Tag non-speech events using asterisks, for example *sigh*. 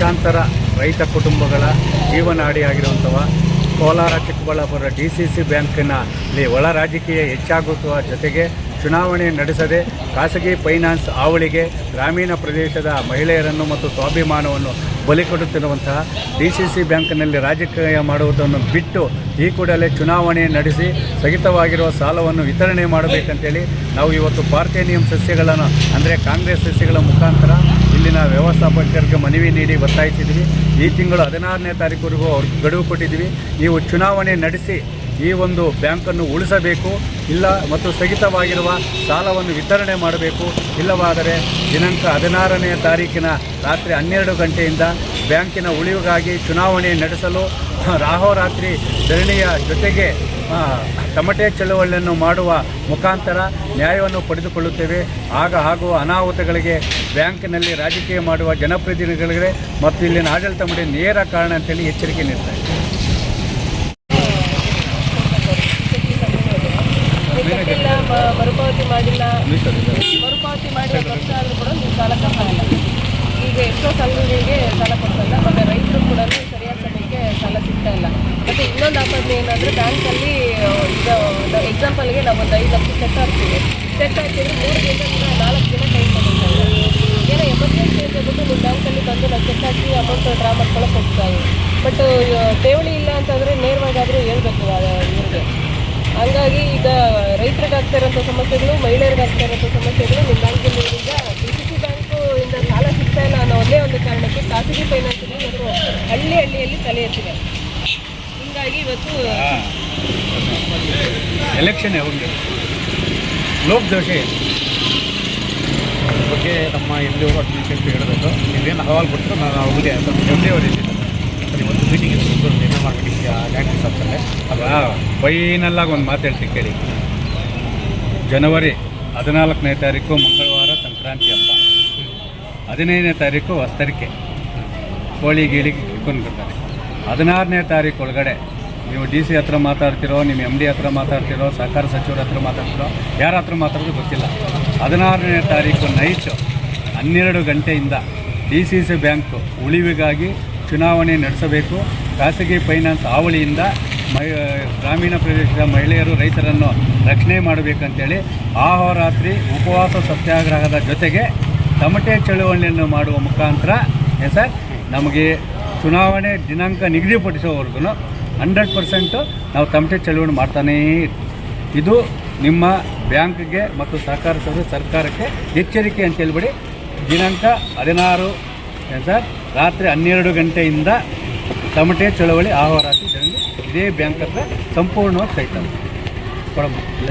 ಲಕ್ಷಾಂತರ ರೈತ ಕುಟುಂಬಗಳ ಜೀವನಾಡಿಯಾಗಿರುವಂಥವ Kolar, Chikkaballapur D C C ಬ್ಯಾಂಕಿನಲ್ಲಿ ಒಳ ರಾಜಕೀಯ ಹೆಚ್ಚಾಗುವ ಜೊತೆಗೆ ಚುನಾವಣೆ ನಡೆಸದೆ ಖಾಸಗಿ ಫೈನಾನ್ಸ್ ಹಾವಳಿಗೆ ಗ್ರಾಮೀಣ ಪ್ರದೇಶದ ಮಹಿಳೆಯರನ್ನು ಮತ್ತು ಸ್ವಾಭಿಮಾನವನ್ನು ಬಲಿ ಕೊಡುತ್ತಿರುವಂತಹ ಡಿ ಸಿ ಸಿ ಬ್ಯಾಂಕ್ನಲ್ಲಿ ರಾಜಕೀಯ ಮಾಡುವುದನ್ನು ಬಿಟ್ಟು ಈ ಕೂಡಲೇ ಚುನಾವಣೆ ನಡೆಸಿ ಸ್ಥಗಿತವಾಗಿರುವ ಸಾಲವನ್ನು ವಿತರಣೆ ಮಾಡಬೇಕಂತೇಳಿ ನಾವು ಇವತ್ತು ಪಾರ್ಥೇನಿಯಂ ಸಸ್ಯಗಳನ್ನು, ಅಂದರೆ ಕಾಂಗ್ರೆಸ್ ಸಸ್ಯಗಳ ಮುಖಾಂತರ ಇಲ್ಲಿನ ವ್ಯವಸ್ಥಾಪಕರಿಗೆ ಮನವಿ ನೀಡಿ ಒತ್ತಾಯಿಸಿದ್ವಿ. ಈ ತಿಂಗಳು ಹದಿನಾರನೇ ತಾರೀಕುವರೆಗೂ ಅವ್ರಿಗೆ ಗಡುವು ಕೊಟ್ಟಿದ್ವಿ. ನೀವು ಚುನಾವಣೆ ನಡೆಸಿ ಈ ಒಂದು ಬ್ಯಾಂಕನ್ನು ಉಳಿಸಬೇಕು. ಇಲ್ಲ ಮತ್ತು ಸ್ಥಗಿತವಾಗಿರುವ ಸಾಲವನ್ನು ವಿತರಣೆ ಮಾಡಬೇಕು. ಇಲ್ಲವಾದರೆ ದಿನಾಂಕ ಹದಿನಾರನೇ ತಾರೀಕಿನ ರಾತ್ರಿ ಹನ್ನೆರಡು ಗಂಟೆಯಿಂದ ಬ್ಯಾಂಕಿನ ಉಳಿವಿಗಾಗಿ ಚುನಾವಣೆ ನಡೆಸಲು *laughs* ರಾಹೋರಾತ್ರಿ ಧರಣಿಯ ಜೊತೆಗೆ ತಮಟೆ ಚಳುವಳಿಯನ್ನು ಮಾಡುವ ಮುಖಾಂತರ ನ್ಯಾಯವನ್ನು ಪಡೆದುಕೊಳ್ಳುತ್ತೇವೆ. ಆಗ ಆಗುವ ಅನಾಹುತಗಳಿಗೆ ಬ್ಯಾಂಕಿನಲ್ಲಿ ರಾಜಕೀಯ ಮಾಡುವ ಜನಪ್ರತಿನಿಧಿಗಳಿಗೆ ಮತ್ತು ಇಲ್ಲಿನ ಆಡಳಿತ ಮಂಡಳಿ ನೇರ ಕಾರಣ ಅಂತೇಳಿ ಎಚ್ಚರಿಕೆ ನೀಡ್ತಾ ಇದ್ದಾರೆ ಮರುಪಾವತಿ ಮಾಡಿಲ್ಲ. ಮರುಪಾವತಿ ಈಗ ಎಷ್ಟೋ ಸಂಘಗಳಿಗೆ ಸಾಲ ಕೊಡ್ತಾ ಇಲ್ಲ ಮತ್ತು ರೈತರು ಕೂಡ ಸರಿಯಾದ ಸಮಯಕ್ಕೆ ಸಾಲ ಸಿಗ್ತಾ ಇಲ್ಲ. ಮತ್ತು ಇನ್ನೊಂದು ಆಪತ್ತು ಏನಂದರೆ ಬ್ಯಾಂಕಲ್ಲಿ ಈಗ ಎಕ್ಸಾಂಪಲ್ಗೆ ನಾವು ಒಂದು ಐದು ಲಕ್ಷ ಚೆಕ್ ಹಾಕ್ತೀವಿ. ಚೆಕ್ ಹಾಕಿದ್ರೆ ಮೂರು ದಿನ ನಾಲ್ಕು ದಿನ ಟೈಮ್ ತಗೊಳ್ತಾರೆ ಏನೋ ಎಮರ್ಜೆನ್ಸಿ ಅಂತ ಹೇಳ್ಬಿಟ್ಟು ನಿಮ್ಮ ಬ್ಯಾಂಕಲ್ಲಿ ಬಂದು ನಾವು ಚೆಕ್ ಹಾಕಿ ಅಮೌಂಟ್ ಡ್ರಾ ಮಾಡ್ಕೊಳ್ಳೋಕೆ ಇದ್ದೀವಿ. ಬಟ್ ಠೇವಣಿ ಇಲ್ಲ ಅಂತಂದರೆ ನೇರವಾಗಾದರೂ ಹೇಳ್ಬೇಕು ಇವ್ರಿಗೆ. ಹಂಗಾಗಿ ಈಗ ರೈತರಿಗೆ ಆಗ್ತಾ ಇರೋಂಥ ಸಮಸ್ಯೆಗಳು, ಮಹಿಳೆಯರಿಗಾಗ್ತಾ ಇರೋಂಥ ಸಮಸ್ಯೆಗಳು ನಿಮ್ಮ ಬ್ಯಾಂಕಲ್ಲಿ ಈಗ ಡಿ ಸಿ ಸಿ ಬ್ಯಾಂಕು ಇಂದ ಸಾಲ ಸಿಗ್ತಾ ಇಲ್ಲ ಅನ್ನೋ ಒಂದೇ ಒಂದು ಕಾರಣಕ್ಕೆ ಖಾಸಗಿ ಫೈನಾನ್ಸಲ್ಲಿ ಇವರು ಹಳ್ಳಿ ಎತ್ತಿದೆ ಹಿಂಗಾಗಿ ಇವತ್ತು ಎಲೆಕ್ಷನ್ ಯಾವಾಗ ಲೋಕ್ ದೋಷ. ಏನು ಅದ್ರ ಬಗ್ಗೆ ನಮ್ಮ ಎಂ ಡಿ ಅವರು ಅಂತ ಹೇಳಬೇಕು. ನೀವೇನು ಅಹವಾಲು ಕೊಟ್ಟರು ನಾನು ಅವ್ರಿಗೆ ಎಂ ಡಿ ಅವರು ಸರಿ, ಒಂದು ಮೀಟಿಂಗ್ ಇತ್ತು. ನಿರ್ಣಯ ಮಾರ್ಕೆಟಿಂಗ್ ಲ್ಯಾಂಡ್ ಸಬ್ಸಲ್ಲೇ ಅಲ್ವಾ? ಫೈನಲ್ಲಾಗಿ ಒಂದು ಮಾತು ಹೇಳ್ತೀನಿ ಕೇಳಿ. ಜನವರಿ ಹದಿನಾಲ್ಕನೇ ತಾರೀಕು ಮಂಗಳವಾರ ಸಂಕ್ರಾಂತಿ ಹಬ್ಬ. ಹದಿನೈದನೇ ತಾರೀಕು ಹೊಸ್ತರಿಕೆ. ಕೋಳಿ ಗೀಳಿ ಇಟ್ಕೊಂಡಿರ್ತಾರೆ ಹದಿನಾರನೇ ತಾರೀಕು ಒಳಗಡೆ ನೀವು ಡಿ ಸಿ ಹತ್ರ ಮಾತಾಡ್ತಿರೋ, ನಿಮ್ಮ ಎಂ ಡಿ ಹತ್ರ ಮಾತಾಡ್ತಿರೋ, ಸಹಕಾರ ಸಚಿವರ ಹತ್ರ ಮಾತಾಡ್ತಿರೋ, ಯಾರ ಹತ್ರ ಮಾತಾಡೋದು ಗೊತ್ತಿಲ್ಲ. ಹದಿನಾರನೇ ತಾರೀಕು ನೈಟು ಹನ್ನೆರಡು ಗಂಟೆಯಿಂದ ಡಿ ಸಿ ಸಿ ಬ್ಯಾಂಕ್ ಉಳಿವಿಗಾಗಿ ಚುನಾವಣೆ ನಡೆಸಬೇಕು. ಖಾಸಗಿ ಫೈನಾನ್ಸ್ ಹಾವಳಿಯಿಂದ ಮೈ ಗ್ರಾಮೀಣ ಪ್ರದೇಶದ ಮಹಿಳೆಯರು ರೈತರನ್ನು ರಕ್ಷಣೆ ಮಾಡಬೇಕಂತೇಳಿ ಆಹೋರಾತ್ರಿ ಉಪವಾಸ ಸತ್ಯಾಗ್ರಹದ ಜೊತೆಗೆ ತಮಟೆ ಚಳುವಳಿಯನ್ನು ಮಾಡುವ ಮುಖಾಂತರ, ಎಸ್ ನಮಗೆ ಚುನಾವಣೆ ದಿನಾಂಕ ನಿಗದಿಪಡಿಸುವವರೆಗೂ ಹಂಡ್ರೆಡ್ ಪರ್ಸೆಂಟು ನಾವು ತಮಟೆ ಚಳುವಳಿ ಮಾಡ್ತಾನೇ. ಇದು ನಿಮ್ಮ ಬ್ಯಾಂಕ್ಗೆ ಮತ್ತು ಸಹಕಾರ ಸಂಘ ಸರ್ಕಾರಕ್ಕೆ ಎಚ್ಚರಿಕೆ ಅಂತ ಹೇಳ್ಬಿಡಿ. ದಿನಾಂಕ ಹದಿನಾರು ಸರ್? ರಾತ್ರಿ ಹನ್ನೆರಡು ಗಂಟೆಯಿಂದ ತಮಟೆ ಚಳವಳಿ ಆಹೋರಾತ್ರಿ ಇದೇ ಬ್ಯಾಂಕ್ ಹತ್ರ ಸಂಪೂರ್ಣವಾಗಿ ಕೊಡಮ್ಮ, ಇಲ್ಲ